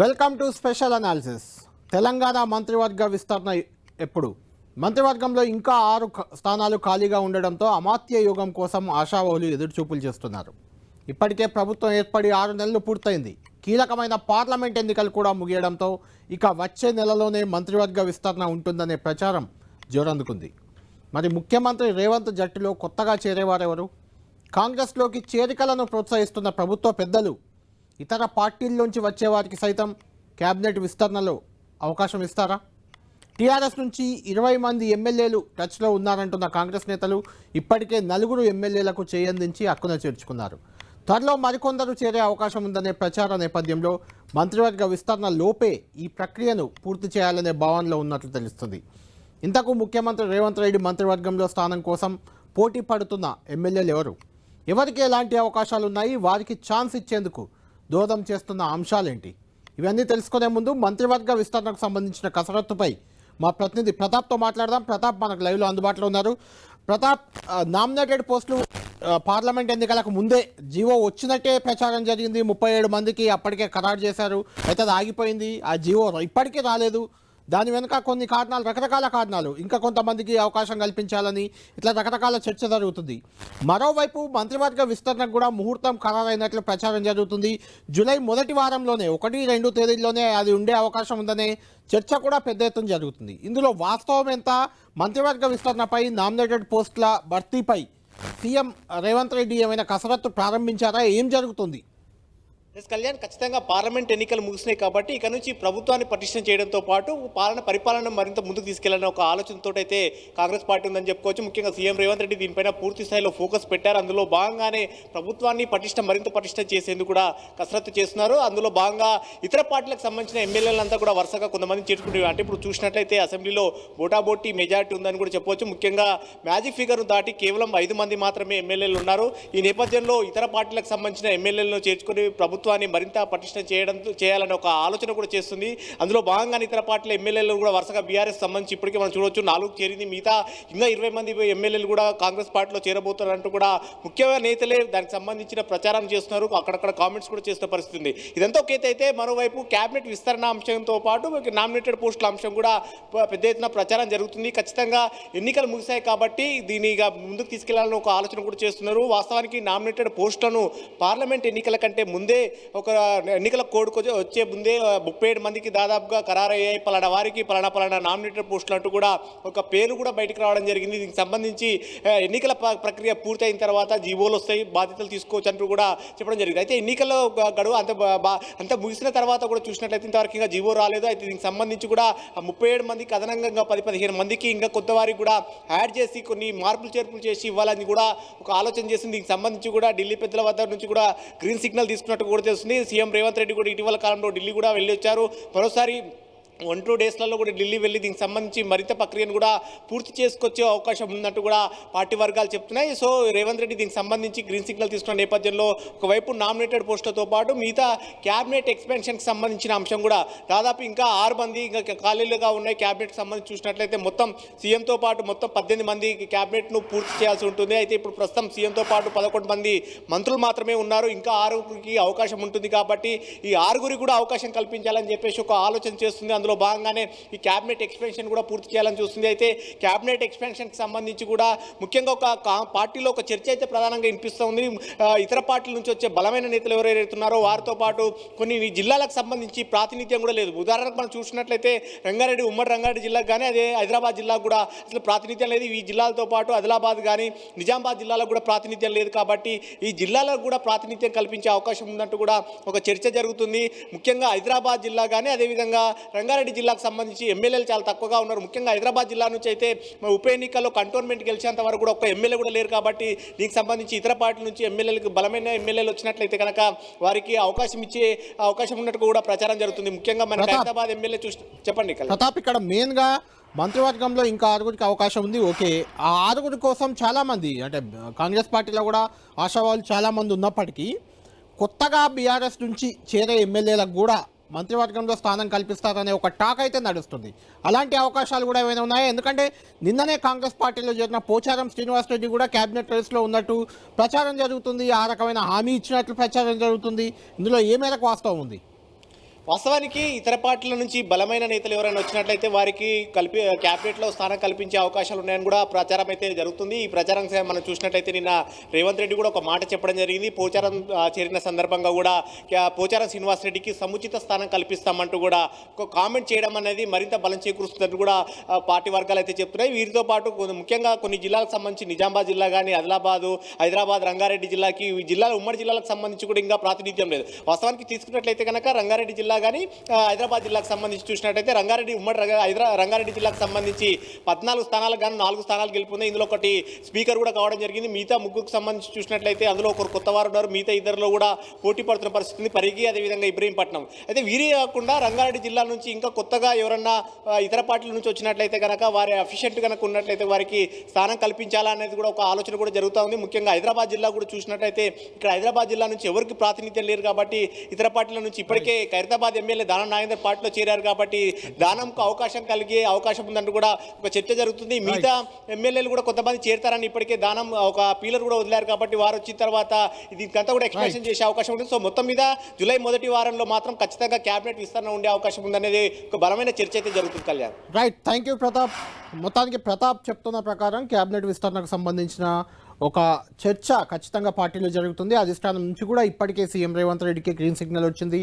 Welcome to special analysis. Telangana మంత్రివర్గ విస్తరణ ఎప్పుడు? మంత్రివర్గంలో ఇంకా ఆరు స్థానాలు ఖాళీగా ఉండడంతో అమాత్య యుగం కోసం ఆశావహులు ఎదురుచూపులు చేస్తున్నారు. ఇప్పటికే ప్రభుత్వం ఏర్పడి ఆరు నెలలు పూర్తయింది. కీలకమైన పార్లమెంట్ ఎన్నికలు కూడా ముగియడంతో ఇక వచ్చే నెలలోనే మంత్రివర్గ విస్తరణ ఉంటుందనే ప్రచారం జోరందుకుంది. మరి ముఖ్యమంత్రి రేవంత్ జట్టులో కొత్తగా చేరేవారెవరు? కాంగ్రెస్లోకి చేరికలను ప్రోత్సహిస్తున్న ప్రభుత్వ పెద్దలు ఇతర పార్టీల్లోంచి వచ్చే వారికి సైతం క్యాబినెట్ విస్తరణలో అవకాశం ఇస్తారా? టీఆర్ఎస్ నుంచి ఇరవై మంది ఎమ్మెల్యేలు టచ్లో ఉన్నారంటున్న కాంగ్రెస్ నేతలు ఇప్పటికే నలుగురు ఎమ్మెల్యేలకు చేయందించి హక్కున చేర్చుకున్నారు. త్వరలో మరికొందరు చేరే అవకాశం ఉందనే ప్రచార నేపథ్యంలో మంత్రివర్గ విస్తరణ లోపే ఈ ప్రక్రియను పూర్తి చేయాలనే భావనలో ఉన్నట్లు తెలుస్తుంది. ఇంతకు ముఖ్యమంత్రి రేవంత్ రెడ్డి మంత్రివర్గంలో స్థానం కోసం పోటీ పడుతున్న ఎమ్మెల్యేలు ఎవరు? ఎవరికి ఎలాంటి అవకాశాలు ఉన్నాయి వారికి ఛాన్స్ ఇచ్చేందుకు దోహదం చేస్తున్న అంశాలేంటి? ఇవన్నీ తెలుసుకునే ముందు మంత్రివర్గ విస్తరణకు సంబంధించిన కసరత్తుపై మా ప్రతినిధి ప్రతాప్తో మాట్లాడదాం. ప్రతాప్ మనకు లైవ్లో అందుబాటులో ఉన్నారు. ప్రతాప్ నామినేటెడ్ పోస్టులు పార్లమెంట్ ఎన్నికలకు ముందే జీవో వచ్చినట్టే ప్రచారం జరిగింది. ముప్పై ఏడు మందికి అప్పటికే ఖరారు చేశారు. అయితే అది ఆగిపోయింది. ఆ జీవో ఇప్పటికీ రాలేదు. దాని వెనుక కొన్ని కారణాలు రకరకాల కారణాలు. ఇంకా కొంతమందికి అవకాశం కల్పించాలని ఇట్లా రకరకాల చర్చ జరుగుతుంది. మరోవైపు మంత్రివర్గ విస్తరణకు కూడా ముహూర్తం ఖరారైనట్లు ప్రచారం జరుగుతుంది. జూలై మొదటి వారంలోనే ఒకటి రెండు తేదీల్లోనే అది ఉండే అవకాశం ఉందనే చర్చ కూడా పెద్ద ఎత్తున జరుగుతుంది. ఇందులో వాస్తవం ఎంత? మంత్రివర్గ విస్తరణపై నామినేటెడ్ పోస్టుల భర్తీపై సీఎం రేవంత్ రెడ్డి ఏమైనా కసరత్తు ప్రారంభించారా? ఏం జరుగుతుంది? ఎస్ కళ్యాణ్ ఖచ్చితంగా పార్లమెంట్ ఎన్నికలు ముగిసినాయి కాబట్టి ఇక నుంచి ప్రభుత్వాన్ని పటిష్టం చేయడంతో పాటు పాలన పరిపాలన మరింత ముందుకు తీసుకెళ్ళాలనే ఒక ఆలోచనతో అయితే కాంగ్రెస్ పార్టీ ఉందని చెప్పుకోవచ్చు. ముఖ్యంగా సీఎం రేవంత్ రెడ్డి దీనిపైన పూర్తి స్థాయిలో ఫోకస్ పెట్టారు. అందులో భాగంగానే ప్రభుత్వాన్ని పటిష్టం మరింత పటిష్టం చేసేందుకు కూడా కసరత్తు చేస్తున్నారు. అందులో భాగంగా ఇతర పార్టీలకు సంబంధించిన ఎమ్మెల్యేలంతా కూడా వరుసగా కొంతమంది చేర్చుకుంటారు అంటే ఇప్పుడు చూసినట్లయితే అసెంబ్లీలో బోటాబోటీ మెజారిటీ ఉందని కూడా చెప్పవచ్చు. ముఖ్యంగా మ్యాజిక్ ఫిగర్ దాటి కేవలం ఐదు మంది మాత్రమే ఎమ్మెల్యేలు ఉన్నారు. ఈ నేపథ్యంలో ఇతర పార్టీలకు సంబంధించిన ఎమ్మెల్యేలను చేర్చుకొని ప్రభుత్వాన్ని మరింత పటిష్టం చేయడం చేయాలనే ఒక ఆలోచన కూడా చేస్తుంది. అందులో భాగంగానే ఇతర పార్టీల ఎమ్మెల్యేలు కూడా వరుసగా బీఆర్ఎస్ సంబంధించి ఇప్పటికే మనం చూడవచ్చు నాలుగు చేరింది. మిగతా ఇంకా ఇరవై మంది ఎమ్మెల్యేలు కూడా కాంగ్రెస్ పార్టీలో చేరబోతున్నారంటూ కూడా ముఖ్యమైన నేతలే దానికి సంబంధించిన ప్రచారం చేస్తున్నారు. అక్కడక్కడ కామెంట్స్ కూడా చేస్తున్న పరిస్థితి ఉంది. ఇదంతా ఒక అయితే మరోవైపు కేబినెట్ విస్తరణ అంశంతో పాటు నామినేటెడ్ పోస్టుల అంశం కూడా పెద్ద ఎత్తున ప్రచారం జరుగుతుంది. ఖచ్చితంగా ఎన్నికలు ముగిశాయి కాబట్టి దీన్ని ఇక ముందుకు తీసుకెళ్ళాలని ఒక ఆలోచన కూడా చేస్తున్నారు. వాస్తవానికి నామినేటెడ్ పోస్టులను పార్లమెంట్ ఎన్నికల కంటే ముందే ఒక ఎన్నికల కోడ్కు వచ్చే- ముందే ముప్పై ఏడు మందికి దాదాపుగా ఖరారయ్యాయి. పలానా వారికి పలానా పలానా నామినేటెడ్ పోస్టులు అంటూ కూడా ఒక పేరు కూడా బయటకు రావడం జరిగింది. దీనికి సంబంధించి ఎన్నికల ప్రక్రియ పూర్తయిన తర్వాత జీవోలు వస్తాయి బాధ్యతలు తీసుకోవచ్చు అంటూ కూడా చెప్పడం జరిగింది. అయితే ఎన్నికల్లో గడువు అంత అంత ముగిసిన తర్వాత కూడా చూసినట్లయితే ఇంతవరకు ఇంకా జీవో రాలేదు. అయితే దీనికి సంబంధించి కూడా ముప్పై ఏడు మందికి అదనంగా ఇంకా పది పదిహేను మందికి ఇంకా కొత్త వారికి కూడా యాడ్ చేసి కొన్ని మార్పులు చేర్పులు చేసి ఇవ్వాలని కూడా ఒక ఆలోచన చేసింది. దీనికి సంబంధించి కూడా ఢిల్లీ పెద్దల వద్ద నుంచి కూడా గ్రీన్ సిగ్నల్ తీసుకున్నట్టు కూడా చేస్తుంది సీఎం రేవంత్ రెడ్డి కూడా ఇటీవల కాలంలో ఢిల్లీ కూడా వెళ్ళి వచ్చారు మరోసారి వన్ టూ డేస్లలో కూడా ఢిల్లీ వెళ్ళి దీనికి సంబంధించి మరింత ప్రక్రియను కూడా పూర్తి చేసుకొచ్చే అవకాశం ఉన్నట్టు కూడా పార్టీ వర్గాలు చెప్తున్నాయి. సో రేవంత్ రెడ్డి దీనికి సంబంధించి గ్రీన్ సిగ్నల్ తీసుకున్న నేపథ్యంలో ఒకవైపు నామినేటెడ్ పోస్టులతో పాటు మిగతా క్యాబినెట్ ఎక్స్పెన్షన్కి సంబంధించిన అంశం కూడా దాదాపు ఇంకా ఆరు మంది ఇంకా ఖాళీలుగా ఉన్నాయి. క్యాబినెట్కి సంబంధించి చూసినట్లయితే మొత్తం సీఎంతో పాటు మొత్తం పద్దెనిమిది మంది క్యాబినెట్ను పూర్తి చేయాల్సి ఉంటుంది. అయితే ఇప్పుడు ప్రస్తుతం సీఎంతో పాటు పదకొండు మంది మంత్రులు మాత్రమే ఉన్నారు. ఇంకా ఆరుగురికి అవకాశం ఉంటుంది కాబట్టి ఈ ఆరుగురికి కూడా అవకాశం కల్పించాలని చెప్పేసి ఒక ఆలోచన చేస్తుంది. అందులో భాగంగానే ఈ క్యాబినెట్ ఎక్స్పెన్షన్ కూడా పూర్తి చేయాలని చూస్తుంది. అయితే క్యాబినెట్ ఎక్స్పెన్షన్కి సంబంధించి కూడా ముఖ్యంగా ఒక పార్టీలో ఒక చర్చ అయితే ప్రధానంగా వినిపిస్తుంది ఇతర పార్టీల నుంచి వచ్చే బలమైన నేతలు ఎవరైతున్నారో వారితో పాటు కొన్ని జిల్లాలకు సంబంధించి ప్రాతినిధ్యం కూడా లేదు. ఉదాహరణకు మనం చూసినట్లయితే రంగారెడ్డి ఉమ్మడి రంగారెడ్డి జిల్లాకు కానీ అదే హైదరాబాద్ జిల్లాకు కూడా అసలు ప్రాతినిధ్యం లేదు. ఈ జిల్లాలతో పాటు ఆదిలాబాద్ కానీ నిజామాబాద్ జిల్లాలకు కూడా ప్రాతినిధ్యం లేదు కాబట్టి ఈ జిల్లాలకు కూడా ప్రాతినిధ్యం కల్పించే అవకాశం ఉందంటూ కూడా ఒక చర్చ జరుగుతుంది. ముఖ్యంగా హైదరాబాద్ జిల్లా కానీ అదేవిధంగా రంగారెడ్డి జిల్లాకు సంబంధించి ఎమ్మెల్యేలు చాలా తక్కువగా ఉన్నారు ముఖ్యంగా హైదరాబాద్ జిల్లా నుంచి అయితే ఉప ఎన్నికల్లో కంటోన్మెంట్ గెలిచేంత వరకు కూడా ఒక్క ఎమ్మెల్యే కూడా లేరు కాబట్టి దీనికి సంబంధించి ఇతర పార్టీల నుంచి ఎమ్మెల్యేలకు బలమైన ఎమ్మెల్యేలు వచ్చినట్లయితే కనుక వారికి అవకాశం ఇచ్చే అవకాశం ఉన్నట్టు కూడా ప్రచారం జరుగుతుంది ముఖ్యంగా మన. హైదరాబాద్ ఎమ్మెల్యే చూసి చెప్పండి. ప్రతాప్ ఇక్కడ మెయిన్గా మంత్రివర్గంలో ఇంకా ఆరుగురికి అవకాశం ఉంది ఓకే ఆ ఆరుగురి కోసం చాలామంది అంటే కాంగ్రెస్ పార్టీలో కూడా ఆశావాళ్ళు చాలామంది ఉన్నప్పటికీ కొత్తగా బీఆర్ఎస్ నుంచి చేరే ఎమ్మెల్యేలకు కూడా మంత్రివర్గంలో స్థానం కల్పిస్తారనే ఒక టాక్ అయితే నడుస్తుంది. అలాంటి అవకాశాలు కూడా ఏమైనా ఉన్నాయా? ఎందుకంటే నిన్ననే కాంగ్రెస్ పార్టీలో చేరిన పోచారం శ్రీనివాస్ రెడ్డి కూడా క్యాబినెట్ రేస్లో ఉన్నట్టు ప్రచారం జరుగుతుంది. ఆ రకమైన హామీ ఇచ్చినట్లు ప్రచారం జరుగుతుంది. ఇందులో ఏ మేరకు వాస్తవం ఉంది? వాస్తవానికి ఇతర పార్టీల నుంచి బలమైన నేతలు ఎవరైనా వచ్చినట్లయితే వారికి కలిపి క్యాబినెట్లో స్థానం కల్పించే అవకాశాలు ఉన్నాయని కూడా ప్రచారం అయితే జరుగుతుంది. ఈ ప్రచారం మనం చూసినట్లయితే నిన్న రేవంత్ రెడ్డి కూడా ఒక మాట చెప్పడం జరిగింది. పోచారం చేరిన సందర్భంగా కూడా పోచారం శ్రీనివాస్ రెడ్డికి సముచిత స్థానం కల్పిస్తామంటూ కూడా ఒక కామెంట్ చేయడం అనేది మరింత బలం చేకూరుస్తుందని కూడా పార్టీ వర్గాలు అయితే చెప్తున్నాయి. వీరితో పాటు కొన్ని- ముఖ్యంగా కొన్ని జిల్లాలకు సంబంధించి నిజామాబాద్ జిల్లా కానీ ఆదిలాబాదు హైదరాబాద్ రంగారెడ్డి జిల్లాకి ఈ జిల్లాల ఉమ్మడి జిల్లాలకు సంబంధించి కూడా ఇంకా ప్రాతినిధ్యం లేదు. వాస్తవానికి తీసుకున్నట్లయితే కనుక రంగారెడ్డి జిల్లా కానీ హైదరాబాద్ జిల్లాకు సంబంధించి చూసినట్టయితే రంగారెడ్డి ఉమ్మడి హైదరా రంగారెడ్డి జిల్లాకు సంబంధించి పద్నాలుగు స్థానాలకు కానీ నాలుగు స్థానాలు గెలుపుంది. ఇందులో ఒకటి స్పీకర్ కూడా కావడం జరిగింది. మిగతా ముగ్గురికి సంబంధించి చూసినట్లయితే అందులో ఒకరు కొత్త వారు ఉన్నారు. మిగతా ఇద్దరిలో కూడా పోటీ పడుతున్న పరిస్థితి ఉంది. పరిగి అదేవిధంగా ఇబ్రహీంపట్నం. అయితే వీరే కాకుండా రంగారెడ్డి జిల్లా నుంచి ఇంకా కొత్తగా ఎవరన్నా ఇతర పార్టీల నుంచి వచ్చినట్లయితే కనుక వారి అఫిషియెంట్ కనుక ఉన్నట్లయితే వారికి స్థానం కల్పించాలా అనేది కూడా ఒక ఆలోచన కూడా జరుగుతూ ఉంది. ముఖ్యంగా హైదరాబాద్ జిల్లా కూడా చూసినట్లయితే ఇక్కడ హైదరాబాద్ జిల్లా నుంచి ఎవరికి ప్రాతినిధ్యం లేరు కాబట్టి ఇతర పార్టీల నుంచి ఇప్పటికే ఖైరతాబాద్ ఎమ్మెల్యే దానం నాగేందర్ పార్టీలో చేరారు కాబట్టి దానంకు అవకాశం కలిగే అవకాశం ఉందంటూ కూడా ఒక చర్చ జరుగుతుంది. మిగతా ఎమ్మెల్యేలు కూడా కొంతమంది చేరతారని ఇప్పటికే దానం ఒక పీలర్ కూడా వదిలారు కాబట్టి వారు వచ్చిన తర్వాత దీనికంతా కూడా ఎక్స్ప్రెషన్ చేసే అవకాశం ఉంటుంది. సో మొత్తం మీద జూలై మొదటి వారంలో మాత్రం ఖచ్చితంగా క్యాబినెట్ విస్తరణ ఉండే అవకాశం ఉందనేది ఒక బలమైన చర్చ అయితే జరుగుతుంది Kalyan. Right thank you Pratap మొత్తానికి ప్రతాప్ చెప్తున్న ప్రకారం క్యాబినెట్ విస్తరణకు సంబంధించిన ఒక చర్చ ఖచ్చితంగా పార్టీలో జరుగుతుంది. అధిష్టానం నుంచి కూడా ఇప్పటికే సీఎం రేవంత్ రెడ్డికి గ్రీన్ సిగ్నల్ వచ్చింది.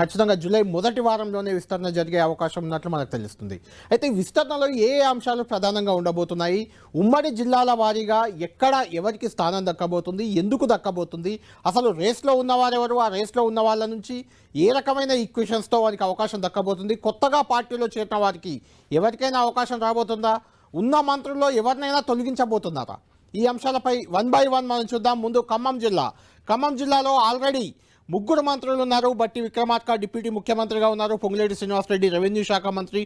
ఖచ్చితంగా జూలై మొదటి వారంలోనే విస్తరణ జరిగే అవకాశం ఉన్నట్లు మనకు తెలుస్తుంది. అయితే విస్తరణలో ఏ అంశాలు ప్రధానంగా ఉండబోతున్నాయి? ఉమ్మడి జిల్లాల వారీగా ఎక్కడ ఎవరికి స్థానం దక్కబోతుంది? ఎందుకు దక్కబోతుంది? అసలు రేస్లో ఉన్నవారెవరు? ఆ రేస్లో ఉన్న వాళ్ళ నుంచి ఏ రకమైన ఈక్వేషన్స్తో వారికి అవకాశం దక్కబోతుంది? కొత్తగా పార్టీలో చేరిన వారికి ఎవరికైనా అవకాశం రాబోతుందా? ఉన్న మంత్రుల్లో ఎవరినైనా తొలగించబోతున్నారా? ఈ అంశాలపై వన్ బై వన్ మనం చూద్దాం. ముందు ఖమ్మం జిల్లా. ఖమ్మం జిల్లాలో ఆల్రెడీ ముగ్గురు మంత్రులు ఉన్నారు. బట్టి విక్రమార్క డిప్యూటీ ముఖ్యమంత్రిగా ఉన్నారు. పొంగులేటి శ్రీనివాసరెడ్డి రెవెన్యూ శాఖ మంత్రి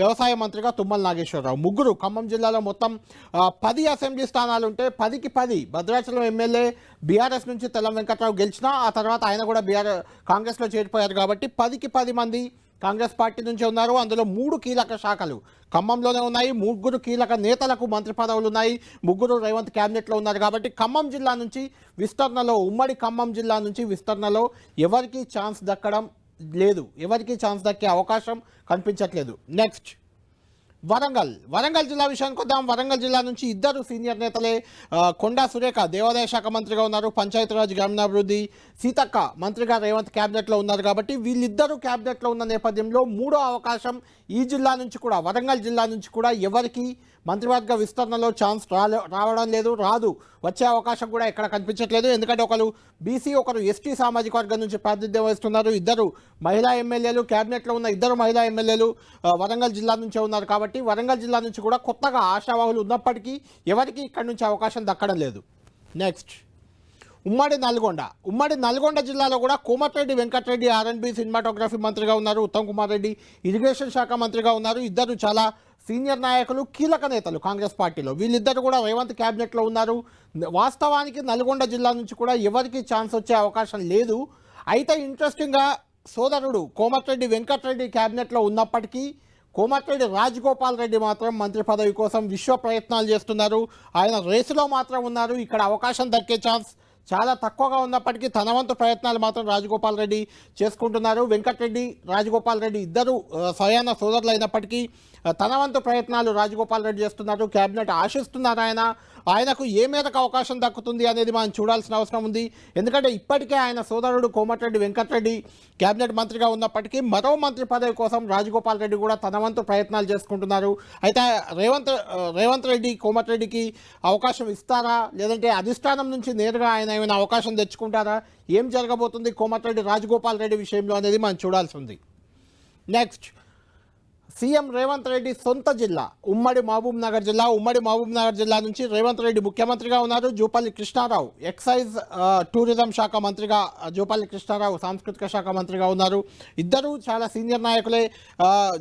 వ్యవసాయ మంత్రిగా తుమ్మల నాగేశ్వరరావు. ముగ్గురు ఖమ్మం జిల్లాలో మొత్తం పది అసెంబ్లీ స్థానాలు ఉంటే పదికి పది భద్రాచలం ఎమ్మెల్యే బీఆర్ఎస్ నుంచి తెల్లం వెంకట్రావు గెలిచినా ఆ తర్వాత ఆయన కూడా బీఆర్ కాంగ్రెస్లో చేరిపోయారు కాబట్టి పదికి పది మంది కాంగ్రెస్ పార్టీ నుంచి ఉన్నారు. అందులో మూడు కీలక శాఖలు ఖమ్మంలోనే ఉన్నాయి. ముగ్గురు కీలక నేతలకు మంత్రి పదవులు ఉన్నాయి. ముగ్గురు రేవంత్ క్యాబినెట్లో ఉన్నారు కాబట్టి ఖమ్మం జిల్లా నుంచి విస్తరణలో ఉమ్మడి ఖమ్మం జిల్లా నుంచి విస్తరణలో ఎవరికి ఛాన్స్ దక్కడం లేదు. ఎవరికి ఛాన్స్ దక్కే అవకాశం కనిపించట్లేదు. నెక్స్ట్. వరంగల్. వరంగల్ జిల్లా విషయానికి వద్దాం. వరంగల్ జిల్లా నుంచి ఇద్దరు సీనియర్ నేతలే కొండా సురేఖ దేవాదాయ శాఖ మంత్రిగా ఉన్నారు పంచాయతీరాజ్ గ్రామీణాభివృద్ధి సీతక్క మంత్రిగా రేవంత్ క్యాబినెట్లో ఉన్నారు కాబట్టి వీళ్ళిద్దరూ క్యాబినెట్లో ఉన్న నేపథ్యంలో మూడో అవకాశం ఈ జిల్లా నుంచి కూడా వరంగల్ జిల్లా నుంచి కూడా ఎవరికి మంత్రివర్గ విస్తరణలో ఛాన్స్ రాలే రావడం లేదు రాదు. వచ్చే అవకాశం కూడా ఎక్కడ కనిపించట్లేదు. ఎందుకంటే ఒకరు బీసీ ఒకరు ఎస్టీ సామాజిక వర్గం నుంచి ప్రాతినిధ్యం వహిస్తున్నారు. ఇద్దరు మహిళా ఎమ్మెల్యేలు క్యాబినెట్లో ఉన్న ఇద్దరు మహిళా ఎమ్మెల్యేలు వరంగల్ జిల్లా నుంచే ఉన్నారు కాబట్టి వరంగల్ జిల్లా నుంచి కూడా కొత్తగా ఆశావాహులు ఉన్నప్పటికీ ఎవరికి ఇక్కడి నుంచి అవకాశం దక్కడం లేదు. నెక్స్ట్ ఉమ్మడి నల్గొండ. ఉమ్మడి నల్గొండ జిల్లాలో కూడా కోమటిరెడ్డి వెంకటరెడ్డి ఆర్ఎన్బి సినిమాటోగ్రఫీ మంత్రిగా ఉన్నారు ఉత్తమ్ కుమార్ రెడ్డి. ఇరిగేషన్ శాఖ మంత్రిగా ఉన్నారు. ఇద్దరు చాలా సీనియర్ నాయకులు కీలక నేతలు కాంగ్రెస్ పార్టీలో. వీళ్ళిద్దరు కూడా రేవంత్ క్యాబినెట్లో ఉన్నారు. వాస్తవానికి నల్గొండ జిల్లా నుంచి కూడా ఎవరికి ఛాన్స్ వచ్చే అవకాశం లేదు. అయితే ఇంట్రెస్టింగ్గా సోదరుడు కోమటిరెడ్డి వెంకటరెడ్డి క్యాబినెట్లో ఉన్నప్పటికీ కోమటిరెడ్డి రాజగోపాల్ రెడ్డి మాత్రం మంత్రి పదవి కోసం విశ్వ ప్రయత్నాలు చేస్తున్నారు. ఆయన రేసులో మాత్రం ఉన్నారు. ఇక్కడ అవకాశం దక్కే ఛాన్స్ చాలా తక్కువగా ఉన్నప్పటికీ తన వంతు ప్రయత్నాలు మాత్రం రాజగోపాల్ రెడ్డి చేసుకుంటున్నారు. వెంకటరెడ్డి రాజగోపాల్ రెడ్డి ఇద్దరు స్వయాన సోదరులు అయినప్పటికీ తనవంతు తన వంతు ప్రయత్నాలు రాజగోపాల్ రెడ్డి చేస్తున్నారు. క్యాబినెట్ ఆశిస్తున్నారు ఆయన. ఆయనకు ఏ మేరకు అవకాశం దక్కుతుంది అనేది మనం చూడాల్సిన అవసరం ఉంది. ఎందుకంటే ఇప్పటికే ఆయన సోదరుడు కోమటిరెడ్డి వెంకటరెడ్డి కేబినెట్ మంత్రిగా ఉన్నప్పటికీ మరో మంత్రి పదవి కోసం రాజగోపాల్ రెడ్డి కూడా తన వంతు ప్రయత్నాలు చేసుకుంటున్నారు. అయితే రేవంత్ రేవంత్ రెడ్డి కోమటిరెడ్డికి అవకాశం ఇస్తారా? లేదంటే అధిష్టానం నుంచి నేరుగా ఆయన ఏమైనా అవకాశం తెచ్చుకుంటారా? ఏం జరగబోతుంది కోమటిరెడ్డి రాజగోపాల్ రెడ్డి విషయంలో అనేది మనం చూడాల్సి ఉంది. నెక్స్ట్ సీఎం రేవంత్ రెడ్డి సొంత జిల్లా ఉమ్మడి మహబూబ్ నగర్ జిల్లా ఉమ్మడి మహబూబ్ నగర్ జిల్లా నుంచి రేవంత్ రెడ్డి ముఖ్యమంత్రిగా ఉన్నారు జూపల్లి కృష్ణారావు. ఎక్సైజ్ టూరిజం శాఖ మంత్రిగా జూపల్లి కృష్ణారావు సాంస్కృతిక శాఖ మంత్రిగా ఉన్నారు. ఇద్దరు చాలా సీనియర్ నాయకులే.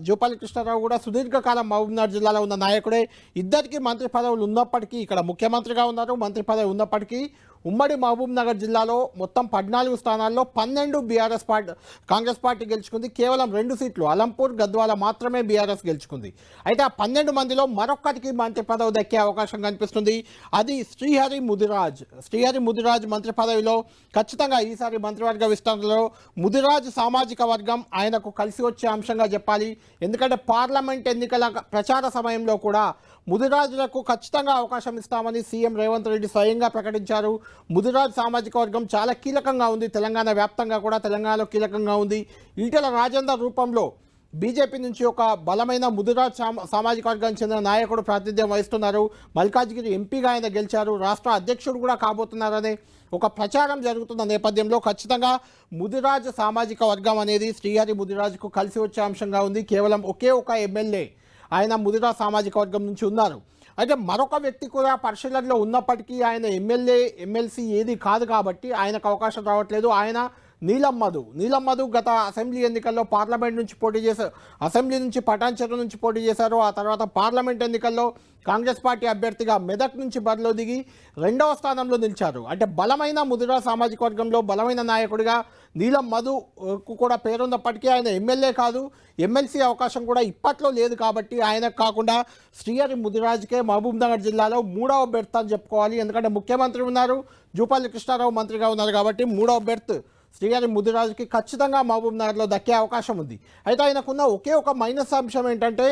జూపల్లి కృష్ణారావు కూడా సుదీర్ఘకాలం మహబూబ్ నగర్ జిల్లాలో ఉన్న నాయకుడే. ఇద్దరికి మంత్రి పదవులు ఉన్నప్పటికీ ఇక్కడ ముఖ్యమంత్రిగా ఉన్నారు. మంత్రి పదవి ఉన్నప్పటికీ ఉమ్మడి మహబూబ్ నగర్ జిల్లాలో మొత్తం పద్నాలుగు స్థానాల్లో పన్నెండు బీఆర్ఎస్ పార్టీ కాంగ్రెస్ పార్టీ గెలుచుకుంది. కేవలం రెండు సీట్లు అలంపూర్ గద్వాల మాత్రమే బీఆర్ఎస్ గెలుచుకుంది. అయితే ఆ పన్నెండు మందిలో మరొక్కటికి మంత్రి పదవి దక్కే అవకాశం కనిపిస్తుంది. అది శ్రీహరి ముదిరాజ్. శ్రీహరి ముదిరాజ్ మంత్రి పదవిలో ఖచ్చితంగా ఈసారి మంత్రివర్గ విస్తరణలో ముదిరాజ్ సామాజిక వర్గం ఆయనకు కలిసి వచ్చే అంశంగా చెప్పాలి. ఎందుకంటే పార్లమెంట్ ఎన్నికల ప్రచార సమయంలో కూడా ముదిరాజులకు ఖచ్చితంగా అవకాశం ఇస్తామని సీఎం రేవంత్ రెడ్డి స్వయంగా ప్రకటించారు. ముదిరాజ్ సామాజిక వర్గం చాలా కీలకంగా ఉంది. తెలంగాణ వ్యాప్తంగా కూడా తెలంగాణలో కీలకంగా ఉంది. ఈటెల రాజేందర్ రూపంలో బీజేపీ నుంచి ఒక బలమైన ముదిరాజ్ సామాజిక వర్గానికి చెందిన నాయకుడు ప్రాతినిధ్యం వహిస్తున్నారు. మల్కాజ్గిరి ఎంపీగా ఆయన గెలిచారు. రాష్ట్ర అధ్యక్షుడు కూడా కాబోతున్నారనే ఒక ప్రచారం జరుగుతున్న నేపథ్యంలో ఖచ్చితంగా ముదిరాజ్ సామాజిక వర్గం అనేది శ్రీహరి ముదిరాజ్కు కలిసి వచ్చే అంశంగా ఉంది. కేవలం ఒకే ఒక ఎమ్మెల్యే ఆయన ముదిరాజ్ సామాజిక వర్గం నుంచి ఉన్నారు. అయితే మరొక వ్యక్తి కూడా పరిశీలనలో ఉన్నప్పటికీ ఆయన ఎమ్మెల్యే ఎమ్మెల్సీ ఏది కాదు కాబట్టి ఆయనకు అవకాశం రావట్లేదు. ఆయన నీలం మధు నీలం మధు గత అసెంబ్లీ ఎన్నికల్లో పార్లమెంట్ నుంచి పోటీ చేశారు అసెంబ్లీ నుంచి పటాన్చెరు నుంచి పోటీ చేశారు. ఆ తర్వాత పార్లమెంట్ ఎన్నికల్లో కాంగ్రెస్ పార్టీ అభ్యర్థిగా మెదక్ నుంచి బరిలో దిగి రెండవ స్థానంలో నిలిచారు. అంటే బలమైన ముదిరా సామాజిక వర్గంలో బలమైన నాయకుడిగా నీలం మధుకు కూడా పేరున్నప్పటికీ ఆయన ఎమ్మెల్యే కాదు. ఎమ్మెల్సీ అవకాశం కూడా ఇప్పట్లో లేదు కాబట్టి ఆయనకు కాకుండా శ్రీహరి ముదిరాజ్కే మహబూబ్నగర్ జిల్లాలో మూడవ బెర్త్ అని చెప్పుకోవాలి. ఎందుకంటే ముఖ్యమంత్రి ఉన్నారు. జూపల్లి కృష్ణారావు మంత్రిగా ఉన్నారు కాబట్టి మూడవ బెర్త్ శ్రీహరి ముదిరాజుకి ఖచ్చితంగా మహబూబ్ నగర్లో దక్కే అవకాశం ఉంది. అయితే ఆయనకున్న ఒకే ఒక మైనస్ అంశం ఏంటంటే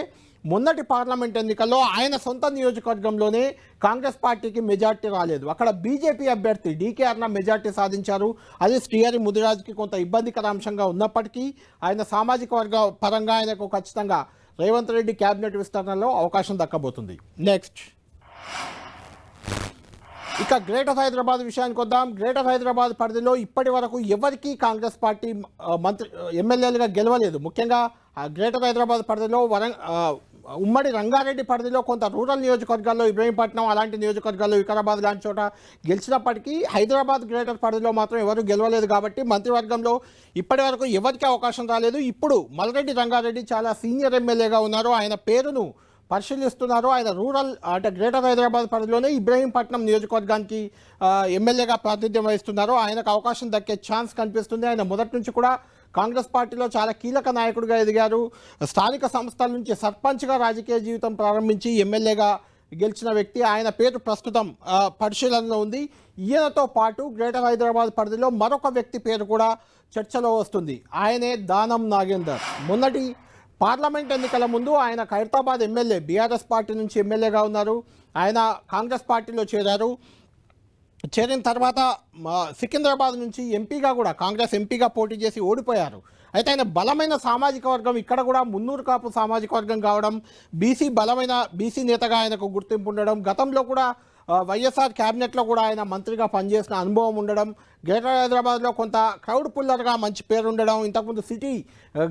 మొన్నటి పార్లమెంట్ ఎన్నికల్లో ఆయన సొంత నియోజకవర్గంలోనే కాంగ్రెస్ పార్టీకి మెజార్టీ రాలేదు. అక్కడ బీజేపీ అభ్యర్థి డీకే అర్ణ మెజార్టీ సాధించారు. అది శ్రీహరి ముదిరాజుకి కొంత ఇబ్బందికర అంశంగా ఉన్నప్పటికీ ఆయన సామాజిక వర్గ పరంగా ఆయనకు ఖచ్చితంగా రేవంత్ రెడ్డి క్యాబినెట్ విస్తరణలో అవకాశం దక్కబోతుంది. నెక్స్ట్. ఇక గ్రేటర్ హైదరాబాద్ విషయానికి వద్దాం. గ్రేటర్ హైదరాబాద్ పరిధిలో ఇప్పటి వరకు ఎవరికీ కాంగ్రెస్ పార్టీ మంత్రి ఎమ్మెల్యేలుగా గెలవలేదు. ముఖ్యంగా ఆ గ్రేటర్ హైదరాబాద్ పరిధిలో వరం ఉమ్మడి రంగారెడ్డి పరిధిలో కొంత రూరల్ నియోజకవర్గాల్లో ఇబ్రహీంపట్నం అలాంటి నియోజకవర్గాల్లో వికారాబాద్ లాంటి చోట గెలిచినప్పటికీ హైదరాబాద్ గ్రేటర్ పరిధిలో మాత్రం ఎవరు గెలవలేదు కాబట్టి మంత్రివర్గంలో ఇప్పటి వరకు ఎవరికి అవకాశం రాలేదు. ఇప్పుడు మల్రెడ్డి రంగారెడ్డి చాలా సీనియర్ ఎమ్మెల్యేగా ఉన్నారు. ఆయన పేరును పరిశీలిస్తున్నారు. ఆయన రూరల్ అంటే గ్రేటర్ హైదరాబాద్ పరిధిలోనే ఇబ్రహీంపట్నం నియోజకవర్గానికి ఎమ్మెల్యేగా ప్రాతినిధ్యం వహిస్తున్నారు. ఆయనకు అవకాశం దక్కే ఛాన్స్ కనిపిస్తుంది. ఆయన మొదటి నుంచి కూడా కాంగ్రెస్ పార్టీలో చాలా కీలక నాయకుడిగా ఎదిగారు. స్థానిక సంస్థల నుంచి సర్పంచ్గా రాజకీయ జీవితం ప్రారంభించి ఎమ్మెల్యేగా గెలిచిన వ్యక్తి. ఆయన పేరు ప్రస్తుతం పరిశీలనలో ఉంది. ఈయనతో పాటు గ్రేటర్ హైదరాబాద్ పరిధిలో మరొక వ్యక్తి పేరు కూడా చర్చలో వస్తుంది. ఆయనే దానం నాగేందర్. మొన్నటి పార్లమెంట్ ఎన్నికల ముందు ఆయన ఖైరతాబాద్ ఎమ్మెల్యే బీఆర్ఎస్ పార్టీ నుంచి ఎమ్మెల్యేగా ఉన్నారు. ఆయన కాంగ్రెస్ పార్టీలో చేరారు. చేరిన తర్వాత సికింద్రాబాద్ నుంచి ఎంపీగా కూడా కాంగ్రెస్ ఎంపీగా పోటీ చేసి ఓడిపోయారు. అయితే ఆయన బలమైన సామాజిక వర్గం ఇక్కడ కూడా మున్నూరు కాపు సామాజిక వర్గం కావడం బీసీ బలమైన బీసీ నేతగా ఆయనకు గుర్తింపు ఉండడం గతంలో కూడా వైఎస్ఆర్ క్యాబినెట్లో కూడా ఆయన మంత్రిగా పనిచేసిన అనుభవం ఉండడం గ్రేటర్ హైదరాబాద్లో కొంత క్రౌడ్ పుల్లర్గా మంచి పేరు ఉండడం ఇంతకుముందు సిటీ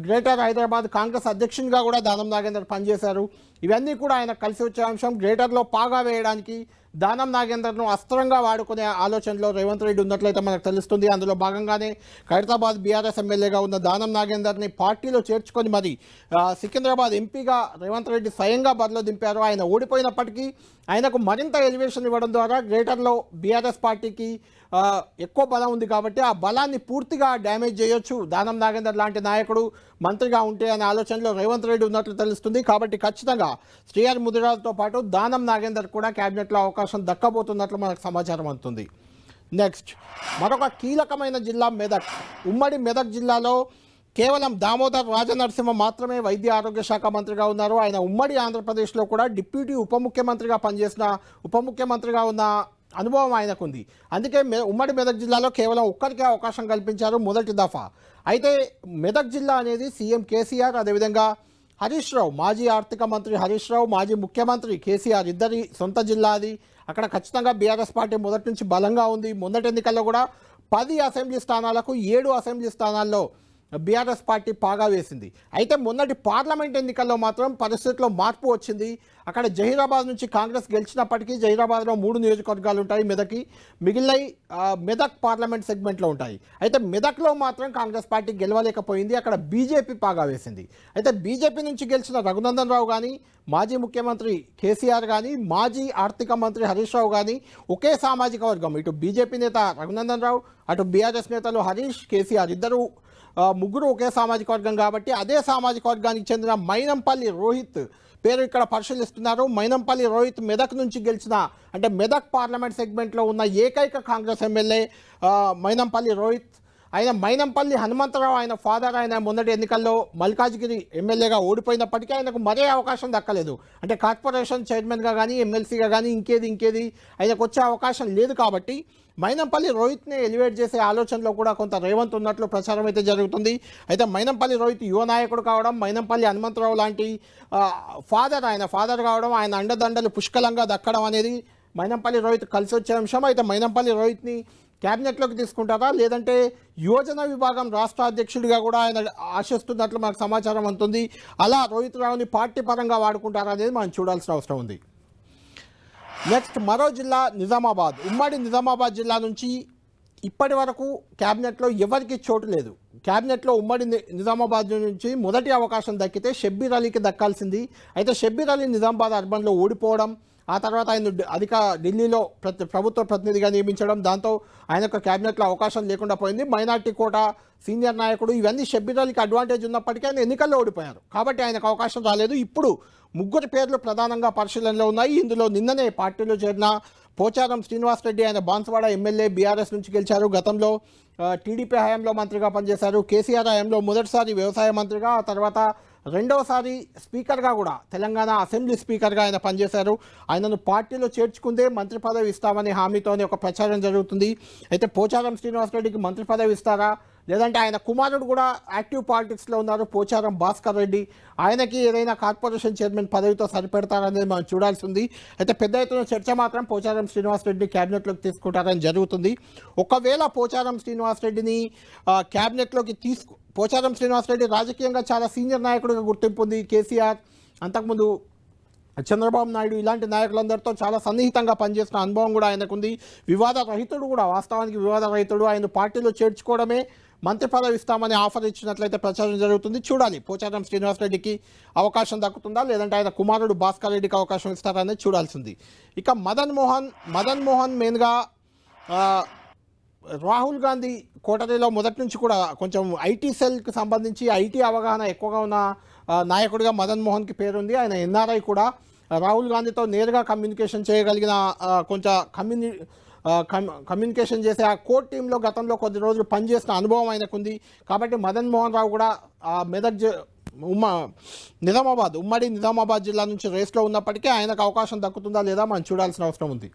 గ్రేటర్ హైదరాబాద్ కాంగ్రెస్ అధ్యక్షునిగా కూడా దానం నాగేందర్ పనిచేశారు. ఇవన్నీ కూడా ఆయన కలిసి వచ్చే అంశం. గ్రేటర్లో పాగా వేయడానికి దానం నాగేందర్ను అస్త్రంగా వాడుకునే ఆలోచనలో రేవంత్ రెడ్డి ఉన్నట్లయితే మనకు తెలుస్తుంది. అందులో భాగంగానే ఖైరతాబాద్ బీఆర్ఎస్ ఎమ్మెల్యేగా ఉన్న దానం నాగేందర్ని పార్టీలో చేర్చుకొని మరి సికింద్రాబాద్ ఎంపీగా రేవంత్ రెడ్డి స్వయంగా బరిలో దింపారు. ఆయన ఓడిపోయినప్పటికీ ఆయనకు మరింత ఎలివేషన్ ఇవ్వడం ద్వారా గ్రేటర్లో బీఆర్ఎస్ పార్టీకి ఎక్కువ బలం ఉంది కాబట్టి ఆ బలాన్ని పూర్తిగా డ్యామేజ్ చేయొచ్చు. దానం నాగేందర్ లాంటి నాయకుడు మంత్రిగా ఉంటే అనే ఆలోచనలో రేవంత్ రెడ్డి ఉన్నట్లు తెలుస్తుంది. కాబట్టి ఖచ్చితంగా శ్రీఆర్ ముదిరాజుతో పాటు దానం నాగేందర్ కూడా క్యాబినెట్లో అవకాశం దక్కబోతున్నట్లు మనకు సమాచారం అందుతుంది. నెక్స్ట్ మరొక కీలకమైన జిల్లా మెదక్. ఉమ్మడి మెదక్ జిల్లాలో కేవలం దామోదర్ రాజనరసింహ మాత్రమే వైద్య ఆరోగ్య శాఖ మంత్రిగా ఉన్నారు. ఆయన ఉమ్మడి ఆంధ్రప్రదేశ్లో కూడా డిప్యూటీ ఉప ముఖ్యమంత్రిగా పనిచేసిన ఉప ముఖ్యమంత్రిగా ఉన్న అనుభవం ఆయనకుంది. అందుకే మె ఉమ్మడి మెదక్ జిల్లాలో కేవలం ఒక్కరికే అవకాశం కల్పించారు మొదటి దఫా. అయితే మెదక్ జిల్లా అనేది సీఎం కేసీఆర్ అదేవిధంగా హరీష్ రావు మాజీ ఆర్థిక మంత్రి హరీష్ రావు మాజీ ముఖ్యమంత్రి కేసీఆర్ ఇద్దరి సొంత జిల్లా అది అక్కడ ఖచ్చితంగా బీఆర్ఎస్ పార్టీ మొదటి నుంచి బలంగా ఉంది. మొదటి ఎన్నికల్లో కూడా పది అసెంబ్లీ స్థానాలకు ఏడు అసెంబ్లీ స్థానాల్లో బీఆర్ఎస్ పార్టీ పాగా వేసింది. అయితే మొన్నటి పార్లమెంట్ ఎన్నికల్లో మాత్రం పరిస్థితిలో మార్పు వచ్చింది. అక్కడ జహీరాబాద్ నుంచి కాంగ్రెస్ గెలిచినప్పటికీ జహీరాబాద్లో మూడు నియోజకవర్గాలు ఉంటాయి. మెదక్కి మిగిలిన మెదక్ పార్లమెంట్ సెగ్మెంట్లో ఉంటాయి. అయితే మెదక్లో మాత్రం కాంగ్రెస్ పార్టీ గెలవలేకపోయింది. అక్కడ బీజేపీ పాగా వేసింది. అయితే బీజేపీ నుంచి గెలిచిన రఘునందన్ రావు కానీ మాజీ ముఖ్యమంత్రి కేసీఆర్ కానీ మాజీ ఆర్థిక మంత్రి హరీష్ రావు కానీ ఒకే సామాజిక వర్గం. ఇటు బీజేపీ నేత రఘునందన్ రావు అటు బీఆర్ఎస్ నేతలు హరీష్ కేసీఆర్ ఇద్దరు ముగ్గురు ఒకే సామాజిక వర్గం కాబట్టి అదే సామాజిక వర్గానికి చెందిన మైనంపల్లి రోహిత్ పేరు ఇక్కడ పరిశీలిస్తున్నారు. మైనంపల్లి రోహిత్ మెదక్ నుంచి గెలిచిన అంటే మెదక్ పార్లమెంట్ సెగ్మెంట్లో ఉన్న ఏకైక కాంగ్రెస్ ఎమ్మెల్యే మైనంపల్లి రోహిత్. ఆయన మైనంపల్లి హనుమంతరావు ఆయన ఫాదర్ ఆయన మొన్నటి ఎన్నికల్లో మల్కాజ్గిరి ఎమ్మెల్యేగా ఓడిపోయినప్పటికీ ఆయనకు మరే అవకాశం దక్కలేదు. అంటే కార్పొరేషన్ చైర్మన్గా కానీ ఎమ్మెల్సీగా కానీ ఇంకేది ఇంకేది ఆయనకు వచ్చే అవకాశం లేదు కాబట్టి మైనంపల్లి రోహిత్ని ఎలివేట్ చేసే ఆలోచనలో కూడా కొంత రేవంత్ ఉన్నట్లు ప్రచారం అయితే జరుగుతుంది. అయితే మైనంపల్లి రోహిత్ యువ నాయకుడు కావడం మైనంపల్లి హనుమంతరావు లాంటి ఫాదర్ ఆయన ఫాదర్ కావడం ఆయన అండదండలు పుష్కలంగా దక్కడం అనేది మైనంపల్లి రోహిత్ కలిసి వచ్చే అంశం. అయితే మైనంపల్లి రోహిత్ని క్యాబినెట్లోకి తీసుకుంటారా? లేదంటే యోజన విభాగం రాష్ట్ర అధ్యక్షుడిగా కూడా ఆయన ఆశిస్తున్నట్లు మనకు సమాచారం అందుతుంది. అలా రోహిత్ రావుని పార్టీ పరంగా వాడుకుంటారా అనేది మనం చూడాల్సిన అవసరం ఉంది. నెక్స్ట్ మరో జిల్లా నిజామాబాద్. ఉమ్మడి నిజామాబాద్ జిల్లా నుంచి ఇప్పటి వరకు క్యాబినెట్లో ఎవరికి చోటు లేదు. క్యాబినెట్లో ఉమ్మడి నిజామాబాద్ నుంచి మొదటి అవకాశం దక్కితే షబ్బీర్ అలీకి దక్కాల్సింది. అయితే షబ్బీర్ అలీ నిజామాబాద్ అర్బన్లో ఓడిపోవడం ఆ తర్వాత ఆయన అధిక ఢిల్లీలో ప్రతి ప్రభుత్వ ప్రతినిధిగా నియమించడం దాంతో ఆయన యొక్క క్యాబినెట్లో అవకాశం లేకుండా పోయింది. మైనార్టీ కోట సీనియర్ నాయకుడు ఇవన్నీ షబ్బీర్ అలీకి అడ్వాంటేజ్ ఉన్నప్పటికీ ఆయన ఎన్నికల్లో ఓడిపోయారు. కాబట్టి ఆయనకు అవకాశం రాలేదు. ఇప్పుడు ముగ్గురు పేర్లు ప్రధానంగా పరిశీలనలో ఉన్నాయి. ఇందులో నిన్ననే పార్టీలో చేరిన పోచారం శ్రీనివాసరెడ్డి ఆయన బాన్సువాడ ఎమ్మెల్యే బీఆర్ఎస్ నుంచి గెలిచారు. గతంలో టీడీపీ హయాంలో మంత్రిగా పనిచేశారు. కేసీఆర్ హయాంలో మొదటిసారి వ్యవసాయ మంత్రిగా ఆ తర్వాత రెండవసారి స్పీకర్గా కూడా తెలంగాణ అసెంబ్లీ స్పీకర్గా ఆయన పనిచేశారు. ఆయనను పార్టీలో చేర్చుకుందే మంత్రి పదవి ఇస్తామని హామీతోనే ఒక ప్రచారం జరుగుతుంది. అయితే పోచారం శ్రీనివాసరెడ్డికి మంత్రి పదవి ఇస్తారా? లేదంటే ఆయన కుమారుడు కూడా యాక్టివ్ పాలిటిక్స్లో ఉన్నారు. పోచారం భాస్కర్ రెడ్డి. ఆయనకి ఏదైనా కార్పొరేషన్ చైర్మన్ పదవితో సరిపెడతారనేది మనం చూడాల్సి ఉంది. అయితే పెద్ద ఎత్తున చర్చ మాత్రం పోచారం శ్రీనివాసరెడ్డి క్యాబినెట్లోకి తీసుకుంటారని జరుగుతుంది. ఒకవేళ పోచారం శ్రీనివాసరెడ్డిని రెడ్డిని క్యాబినెట్లోకి తీసుకు పోచారం శ్రీనివాసరెడ్డి రాజకీయంగా చాలా సీనియర్ నాయకుడిగా గుర్తింపు ఉంది. కేసీఆర్ అంతకుముందు చంద్రబాబు నాయుడు ఇలాంటి నాయకులందరితో చాలా సన్నిహితంగా పనిచేసిన అనుభవం కూడా ఆయనకుంది. వివాద రహితుడు కూడా వాస్తవానికి వివాద రహితుడు. ఆయన పార్టీలో చేర్చుకోవడమే మంత్రి పదవి ఇస్తామని ఆఫర్ ఇచ్చినట్లయితే ప్రచారం జరుగుతుంది. చూడాలి. పోచారం శ్రీనివాసరెడ్డికి అవకాశం దక్కుతుందా? లేదంటే ఆయన కుమారుడు భాస్కర్ రెడ్డికి అవకాశం ఇస్తారనేది చూడాల్సింది. ఇక మదన్ మోహన్ మదన్ మోహన్ మెయిన్గా రాహుల్ గాంధీ కోటరీలో మొదటి నుంచి కూడా కొంచెం ఐటీ సెల్కి సంబంధించి ఐటీ అవగాహన ఎక్కువగా ఉన్న నాయకుడిగా మదన్ మోహన్కి పేరుంది. ఆయన ఎన్ఆర్ఐ కూడా రాహుల్ గాంధీతో నేరుగా కమ్యూనికేషన్ చేయగలిగిన కొంచెం కమ్యూని కమ్యూనికేషన్ చేసే ఆ కోర్ టీంలో గతంలో కొద్ది రోజులు పనిచేసిన అనుభవం ఆయనకుంది. కాబట్టి మదన్ మోహన్ రావు కూడా ఆ మెదక్ ఉమ్మా ఉమ్మ నిజామాబాద్ ఉమ్మడి నిజామాబాద్ జిల్లా నుంచి రేస్లో ఉన్నప్పటికీ ఆయనకు అవకాశం దక్కుతుందా లేదా మనం చూడాల్సిన అవసరం ఉంది.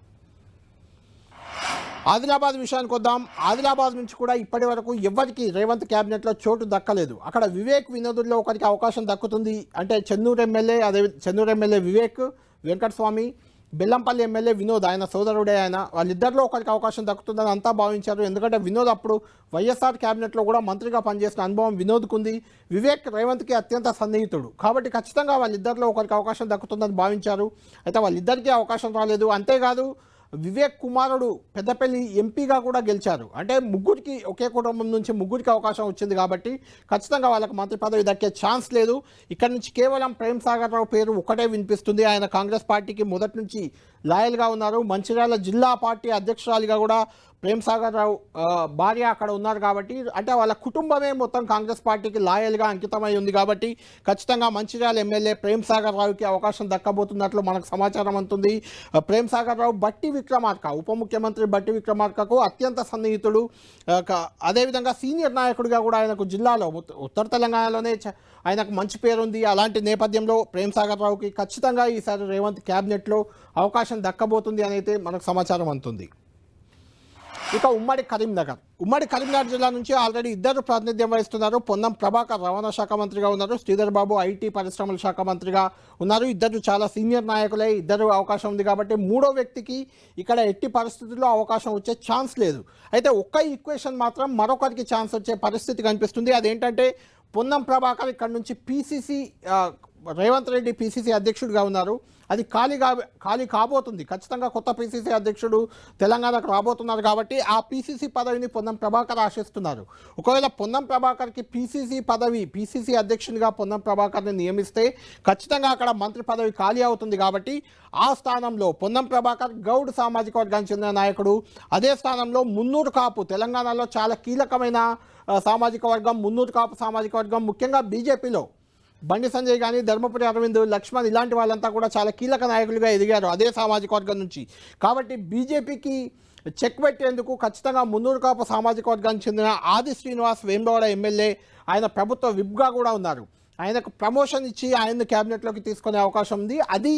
ఆదిలాబాద్ విషయానికి వద్దాం. ఆదిలాబాద్ నుంచి కూడా ఇప్పటి వరకు ఎవరికి రేవంత్ క్యాబినెట్లో చోటు దక్కలేదు. అక్కడ వివేక్ వినోదుల్లో ఒకరికి అవకాశం దక్కుతుంది. అంటే చెన్నూరు ఎమ్మెల్యే అదే చెన్నూరు ఎమ్మెల్యే వివేక్ వెంకటస్వామి బెల్లంపల్లి ఎమ్మెల్యే వినోద్ ఆయన సోదరుడే ఆయన వాళ్ళిద్దరిలో ఒకరికి అవకాశం దక్కుతుందని అంతా భావించారు. ఎందుకంటే వినోద్ అప్పుడు వైఎస్ఆర్ క్యాబినెట్లో కూడా మంత్రిగా పనిచేసిన అనుభవం వినోద్కు ఉంది. వివేక్ రేవంత్కి అత్యంత సన్నిహితుడు. కాబట్టి ఖచ్చితంగా వాళ్ళిద్దరిలో ఒకరికి అవకాశం దక్కుతుందని భావించారు. అయితే వాళ్ళిద్దరికీ అవకాశం రాలేదు. అంతేకాదు వివేక్ కుమారుడు పెద్దపల్లి ఎంపీగా కూడా గెలిచారు. అంటే ముగ్గురికి ఒకే కుటుంబం నుంచి ముగ్గురికి అవకాశం వచ్చింది కాబట్టి ఖచ్చితంగా వాళ్ళకి మంత్రి పదవి దక్కే ఛాన్స్ లేదు. ఇక్కడ నుంచి కేవలం ప్రేమ్ సాగర్ రావు పేరు ఒకటే వినిపిస్తుంది. ఆయన కాంగ్రెస్ పార్టీకి మొదటి నుంచి లాయల్గా ఉన్నారు. మంచిర్యాల జిల్లా పార్టీ అధ్యక్షురాలిగా కూడా ప్రేమ్ సాగర్ రావు భార్య అక్కడ ఉన్నారు కాబట్టి అంటే వాళ్ళ కుటుంబమే మొత్తం కాంగ్రెస్ పార్టీకి లాయల్గా అంకితమై ఉంది కాబట్టి ఖచ్చితంగా మంచిర్యాల ఎమ్మెల్యే ప్రేమ్ సాగర్ రావుకి అవకాశం దక్కబోతున్నట్లు మనకు సమాచారం అంటుంది ప్రేమ్ సాగర్ రావు బట్టి విక్రమార్క ఉప ముఖ్యమంత్రి బట్టి విక్రమార్కకు అత్యంత సన్నిహితుడు. అదేవిధంగా సీనియర్ నాయకుడిగా కూడా ఆయనకు జిల్లాలో ఉత్త- ఉత్తర తెలంగాణలోనే ఆయనకు మంచి పేరుంది. అలాంటి నేపథ్యంలో ప్రేమ్ సాగర్ రావుకి ఖచ్చితంగా ఈసారి రేవంత్ క్యాబినెట్లో అవకాశం దక్కబోతుంది అని అయితే మనకు సమాచారం అంటుంది ఇక ఉమ్మడి కరీంనగర్. ఉమ్మడి కరీంనగర్ జిల్లా నుంచి ఆల్రెడీ ఇద్దరు ప్రాతినిధ్యం వహిస్తున్నారు. పొన్నం ప్రభాకర్ రవాణా శాఖ మంత్రిగా ఉన్నారు. శ్రీధర్ బాబు ఐటీ పరిశ్రమల శాఖ మంత్రిగా ఉన్నారు. ఇద్దరు చాలా సీనియర్ నాయకులే. ఇద్దరు అవకాశం ఉంది కాబట్టి మూడో వ్యక్తికి ఇక్కడ ఎట్టి పరిస్థితుల్లో అవకాశం వచ్చే ఛాన్స్ లేదు. అయితే ఒక్క ఈక్వేషన్ మాత్రం మరొకరికి ఛాన్స్ వచ్చే పరిస్థితి కనిపిస్తుంది. అదేంటంటే పొన్నం ప్రభాకర్ ఇక్కడ నుంచి పీసీసీ రేవంత్ రెడ్డి పిసిసి అధ్యక్షుడిగా ఉన్నారు. అది ఖాళీ కా ఖాళీ కాబోతుంది. ఖచ్చితంగా కొత్త పిసిసి అధ్యక్షుడు తెలంగాణకు రాబోతున్నారు కాబట్టి ఆ పీసీసీ పదవిని పొన్నం ప్రభాకర్ ఆశిస్తున్నారు. ఒకవేళ పొన్నం ప్రభాకర్కి పీసీసీ పదవి పీసీసీ అధ్యక్షునిగా పొన్నం ప్రభాకర్ని నియమిస్తే ఖచ్చితంగా అక్కడ మంత్రి పదవి ఖాళీ అవుతుంది కాబట్టి ఆ స్థానంలో పొన్నం ప్రభాకర్ గౌడ్ సామాజిక వర్గానికి చెందిన నాయకుడు. అదే స్థానంలో మున్నూరు కాపు తెలంగాణలో చాలా కీలకమైన సామాజిక వర్గం మున్నూరు కాపు సామాజిక వర్గం ముఖ్యంగా బీజేపీలో బండి సంజయ్ కానీ ధర్మపురి అరవింద్ లక్ష్మణ్ ఇలాంటి వాళ్ళంతా కూడా చాలా కీలక నాయకులుగా ఎదిగారు అదే సామాజిక వర్గం నుంచి. కాబట్టి బీజేపీకి చెక్ పెట్టేందుకు ఖచ్చితంగా మున్నూరు కాపు సామాజిక వర్గానికి చెందిన ఆది శ్రీనివాస్ వేమగౌడ ఎమ్మెల్యే ఆయన ప్రభుత్వ విప్గా కూడా ఉన్నారు. ఆయనకు ప్రమోషన్ ఇచ్చి ఆయన్ని క్యాబినెట్లోకి తీసుకునే అవకాశం ఉంది. అది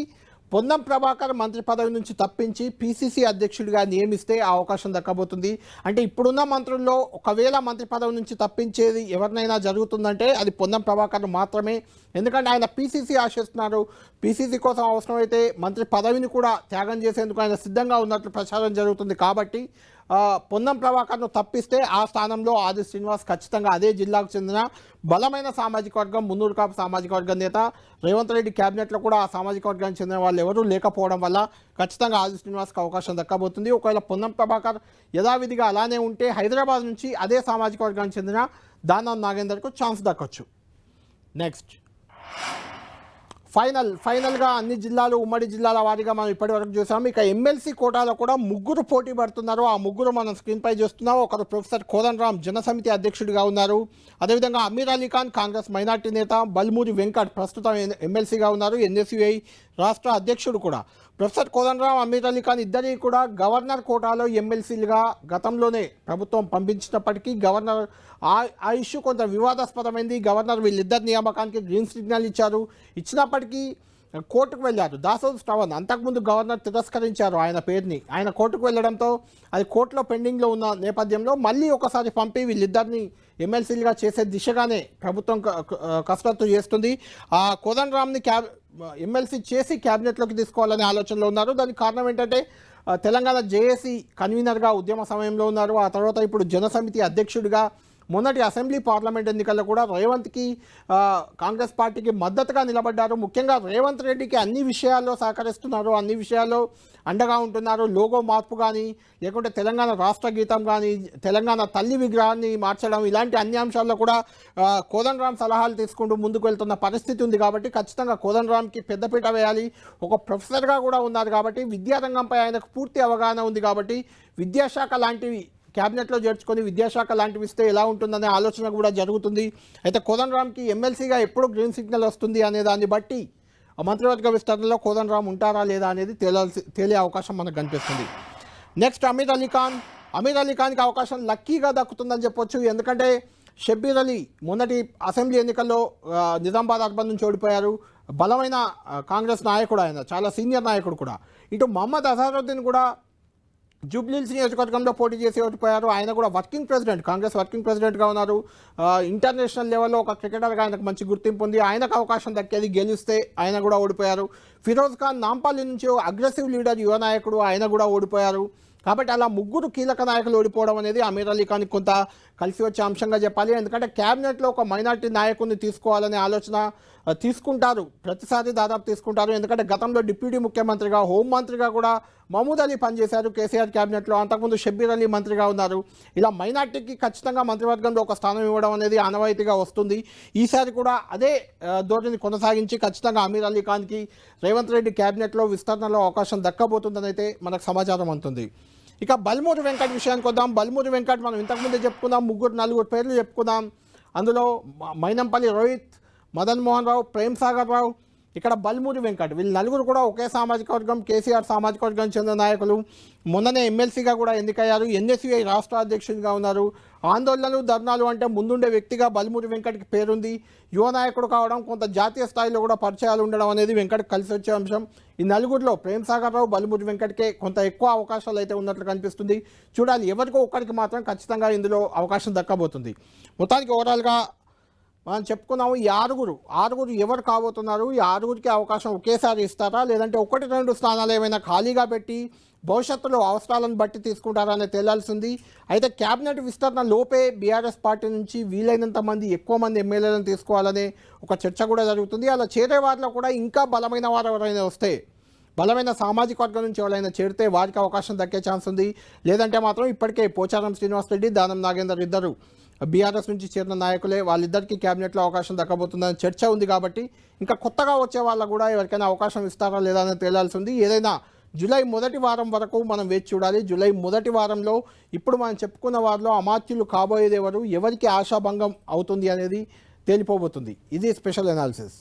పొన్నం ప్రభాకర్ మంత్రి పదవి నుంచి తప్పించి పీసీసీ అధ్యక్షుడిగా నియమిస్తే ఆ అవకాశం దక్కబోతుంది. అంటే ఇప్పుడున్న మంత్రుల్లో ఒకవేళ మంత్రి పదవి నుంచి తప్పించేది ఎవరినైనా జరుగుతుందంటే అది పొన్నం ప్రభాకర్ మాత్రమే. ఎందుకంటే ఆయన పీసీసీ ఆశిస్తున్నారు. పీసీసీ కోసం అవసరమైతే మంత్రి పదవిని కూడా త్యాగం చేసేందుకు ఆయన సిద్ధంగా ఉన్నట్లు ప్రచారం జరుగుతుంది కాబట్టి పొన్నం ప్రభాకర్ను తప్పిస్తే ఆ స్థానంలో ఆది శ్రీనివాస్ ఖచ్చితంగా అదే జిల్లాకు చెందిన బలమైన సామాజిక వర్గం మున్నూరు కాపు సామాజిక వర్గం నేత రేవంత్ రెడ్డి క్యాబినెట్లో కూడా ఆ సామాజిక వర్గానికి చెందిన వాళ్ళు ఎవరూ లేకపోవడం వల్ల ఖచ్చితంగా ఆది శ్రీనివాస్కి అవకాశం దక్కబోతుంది ఒకవేళ పొన్నం ప్రభాకర్ యథావిధిగా అలానే ఉంటే హైదరాబాద్ నుంచి అదే సామాజిక వర్గానికి చెందిన దానం నాగేందర్కు ఛాన్స్ దక్కొచ్చు. నెక్స్ట్. ఫైనల్ ఫైనల్గా అన్ని జిల్లాలు ఉమ్మడి జిల్లాల వారీగా మనం ఇప్పటివరకు చూసాం. ఇక ఎమ్మెల్సీ కోటాలో కూడా ముగ్గురు పోటీ పడుతున్నారు. ఆ ముగ్గురు మనం స్క్రీన్పై చూస్తున్నాం. ఒకరు ప్రొఫెసర్ కోదన్ రామ్ జనసమితి అధ్యక్షుడిగా ఉన్నారు. అదేవిధంగా అమీర్ అలీ ఖాన్ కాంగ్రెస్ మైనార్టీ నేత. బల్మూరి వెంకట్ ప్రస్తుతం ఎన్- ఎమ్మెల్సీగా ఉన్నారు. ఎన్ఎస్యుఐ రాష్ట్ర అధ్యక్షుడు కూడా. ప్రొఫెసర్ కోదండరాం అమీర్ అలీ ఖాన్ ఇద్దరి కూడా గవర్నర్ కోటాలో ఎమ్మెల్సీలుగా గతంలోనే ప్రభుత్వం పంపించినప్పటికీ గవర్నర్ ఆ ఆ ఇష్యూ కొంత వివాదాస్పదమైంది. గవర్నర్ వీళ్ళిద్దరి నియామకానికి గ్రీన్ సిగ్నల్ ఇచ్చారు. ఇచ్చినప్పటికీ కోర్టుకు వెళ్ళారు. దాసోద్ శ్రవణ్ అంతకుముందు గవర్నర్ తిరస్కరించారు ఆయన పేరుని. ఆయన కోర్టుకు వెళ్ళడంతో అది కోర్టులో పెండింగ్లో ఉన్న నేపథ్యంలో మళ్ళీ ఒకసారి పంపి వీళ్ళిద్దరిని ఎమ్మెల్సీలుగా చేసే దిశగానే ప్రభుత్వం క- కసరత్తు చేస్తుంది. ఆ కోదండరామ్ని క్యాబ్ ఎమ్మెల్సీ చేసి క్యాబినెట్లోకి తీసుకోవాలనే ఆలోచనలో ఉన్నారు. దానికి కారణం ఏంటంటే తెలంగాణ జేఏసీ కన్వీనర్గా ఉద్యమ సమయంలో ఉన్నారు. ఆ తర్వాత ఇప్పుడు జనసమితి అధ్యక్షుడిగా మొన్నటి అసెంబ్లీ పార్లమెంట్ ఎన్నికల్లో కూడా రేవంత్కి కాంగ్రెస్ పార్టీకి మద్దతుగా నిలబడ్డారు. ముఖ్యంగా రేవంత్ రెడ్డికి అన్ని విషయాల్లో సహకరిస్తున్నారు. అన్ని విషయాల్లో అండగా ఉంటున్నారు. లోగో మార్పు కానీ లేకుంటే తెలంగాణ రాష్ట్ర గీతం కానీ తెలంగాణ తల్లి విగ్రహాన్ని మార్చడం ఇలాంటి అన్ని అంశాల్లో కూడా ఆ, రామ్ సలహాలు తీసుకుంటూ ముందుకు వెళ్తున్న పరిస్థితి ఉంది కాబట్టి ఖచ్చితంగా కోదండరాంకి పెద్దపీట వేయాలి. ఒక ప్రొఫెసర్గా కూడా ఉన్నారు కాబట్టి విద్యారంగంపై ఆయనకు పూర్తి అవగాహన ఉంది కాబట్టి విద్యాశాఖ లాంటివి క్యాబినెట్లో చేర్చుకొని విద్యాశాఖ లాంటివి ఇస్తే ఎలా ఉంటుందనే ఆలోచన కూడా జరుగుతుంది. అయితే కోదండరామ్కి ఎమ్మెల్సీగా ఎప్పుడు గ్రీన్ సిగ్నల్ వస్తుంది అనే దాన్ని బట్టి మంత్రివర్గ విస్తరణలో కోదండరామ్ ఉంటారా లేదా అనేది తేలాల్సి తేలే అవకాశం మనకు కనిపిస్తుంది. నెక్స్ట్ అమీర్ అలీఖాన్ అమీర్ అలీఖాన్కి అవకాశం లక్కీగా దక్కుతుందని చెప్పొచ్చు. ఎందుకంటే షబ్బీర్ అలీ మొన్నటి అసెంబ్లీ ఎన్నికల్లో నిజామాబాద్ అర్బన్ నుంచి ఓడిపోయారు. బలమైన కాంగ్రెస్ నాయకుడు ఆయన చాలా సీనియర్ నాయకుడు కూడా. ఇటు మహమ్మద్ అజారుద్దీన్ కూడా జూబ్లీహిల్స్ నియోజకవర్గంలో పోటీ చేసి ఓడిపోయారు ఆయన కూడా వర్కింగ్ ప్రెసిడెంట్ కాంగ్రెస్ వర్కింగ్ ప్రెసిడెంట్గా ఉన్నారు. ఇంటర్నేషనల్ లెవెల్లో ఒక క్రికెటర్గా ఆయనకు మంచి గుర్తింపు ఉంది. ఆయనకు అవకాశం దక్కేది గెలిస్తే ఆయన కూడా ఓడిపోయారు. ఫిరోజ్ ఖాన్ నాంపల్లి నుంచి అగ్రెసివ్ లీడర్ యువ నాయకుడు ఆయన కూడా ఓడిపోయారు. కాబట్టి అలా ముగ్గురు కీలక నాయకులు ఓడిపోవడం అనేది అమీర్ అలీ ఖాన్కి కొంత కలిసి వచ్చే అంశంగా చెప్పాలి. ఎందుకంటే క్యాబినెట్లో ఒక మైనార్టీ నాయకుడిని తీసుకోవాలనే ఆలోచన తీసుకుంటారు. ప్రతిసారి దాదాపు తీసుకుంటారు. ఎందుకంటే గతంలో డిప్యూటీ ముఖ్యమంత్రిగా హోంమంత్రిగా కూడా మహమూద్ అలీ పనిచేశారు కేసీఆర్ క్యాబినెట్లో. అంతకుముందు షబ్బీర్ అలీ మంత్రిగా ఉన్నారు. ఇలా మైనార్టీకి ఖచ్చితంగా మంత్రివర్గంలో ఒక స్థానం ఇవ్వడం అనేది ఆనవాయితీగా వస్తుంది. ఈసారి కూడా అదే ధోరణిని కొనసాగించి ఖచ్చితంగా అమీర్ అలీ ఖాన్కి రేవంత్ రెడ్డి క్యాబినెట్లో విస్తరణలో అవకాశం దక్కబోతుందని అయితే మనకు సమాచారం అందుతుంది. ఇక బల్మూరి వెంకట్ విషయానికి వద్దాం. బల్మూరి వెంకట్ మనం ఇంతకుముందే చెప్పుకుందాం ముగ్గురు నలుగురు పేర్లు చెప్పుకుందాం అందులో మ- మైనంపల్లి రోహిత్ మదన్ మోహన్ రావు ప్రేమ్ సాగర్ రావు ఇక్కడ బల్మూరి వెంకట్ వీళ్ళు నలుగురు కూడా ఒకే సామాజిక వర్గం కేసీఆర్ సామాజిక వర్గం చెందిన నాయకులు. మొన్ననే ఎమ్మెల్సీగా కూడా ఎన్నికయ్యారు. ఎన్ఎస్యుఐ రాష్ట్ర అధ్యక్షునిగా ఉన్నారు. ఆందోళనలు ధర్నాలు అంటే ముందుండే వ్యక్తిగా బల్మూరి వెంకట్కి పేరుంది. యువ నాయకుడు కావడం కొంత జాతీయ స్థాయిలో కూడా పరిచయాలు ఉండడం అనేది వెంకట్ కలిసి వచ్చే అంశం. ఈ నలుగురిలో ప్రేమ్ సాగర్ రావు బల్మూరి వెంకట్కే కొంత ఎక్కువ అవకాశాలు అయితే ఉన్నట్లు కనిపిస్తుంది. చూడాలి ఎవరికో ఒక్కరికి మాత్రం ఖచ్చితంగా ఇందులో అవకాశం దక్కబోతుంది. మొత్తానికి ఓవరాల్గా మనం చెప్పుకున్నాము ఈ ఆరుగురు. ఆరుగురు ఎవరు కాబోతున్నారు? ఈ ఆరుగురికి అవకాశం ఒకేసారి ఇస్తారా? లేదంటే ఒకటి రెండు స్థానాలు ఏమైనా ఖాళీగా పెట్టి భవిష్యత్తులో అవసరాలను బట్టి తీసుకుంటారా అనేది తేలాల్సింది. అయితే క్యాబినెట్ విస్తరణ లోపే బీఆర్ఎస్ పార్టీ నుంచి వీలైనంత మంది ఎక్కువ మంది ఎమ్మెల్యేలను తీసుకోవాలనే ఒక చర్చ కూడా జరుగుతుంది. అలా చేరే వారిలో కూడా ఇంకా బలమైన వారు ఎవరైనా వస్తే బలమైన సామాజిక వర్గం నుంచి ఎవరైనా చేరితే వారికి అవకాశం దక్కే ఛాన్స్ ఉంది. లేదంటే మాత్రం ఇప్పటికే పోచారం శ్రీనివాస్ రెడ్డి దానం నాగేందర్ ఇద్దరు బీఆర్ఎస్ నుంచి చేరిన నాయకులే వాళ్ళిద్దరికీ క్యాబినెట్లో అవకాశం దక్కబోతుందని చర్చ ఉంది కాబట్టి ఇంకా కొత్తగా వచ్చే వాళ్ళకు కూడా ఎవరికైనా అవకాశం ఇస్తారా లేదా అని తేలాల్సి ఉంది. ఏదైనా జూలై మొదటి వారం వరకు మనం వేచి చూడాలి. జూలై మొదటి వారంలో ఇప్పుడు మనం చెప్పుకున్న వారిలో అమాత్యులు కాబోయేది ఎవరు? ఎవరికి ఆశాభంగం అవుతుంది అనేది తేలిపోబోతుంది. ఇది స్పెషల్ అనాలిసిస్.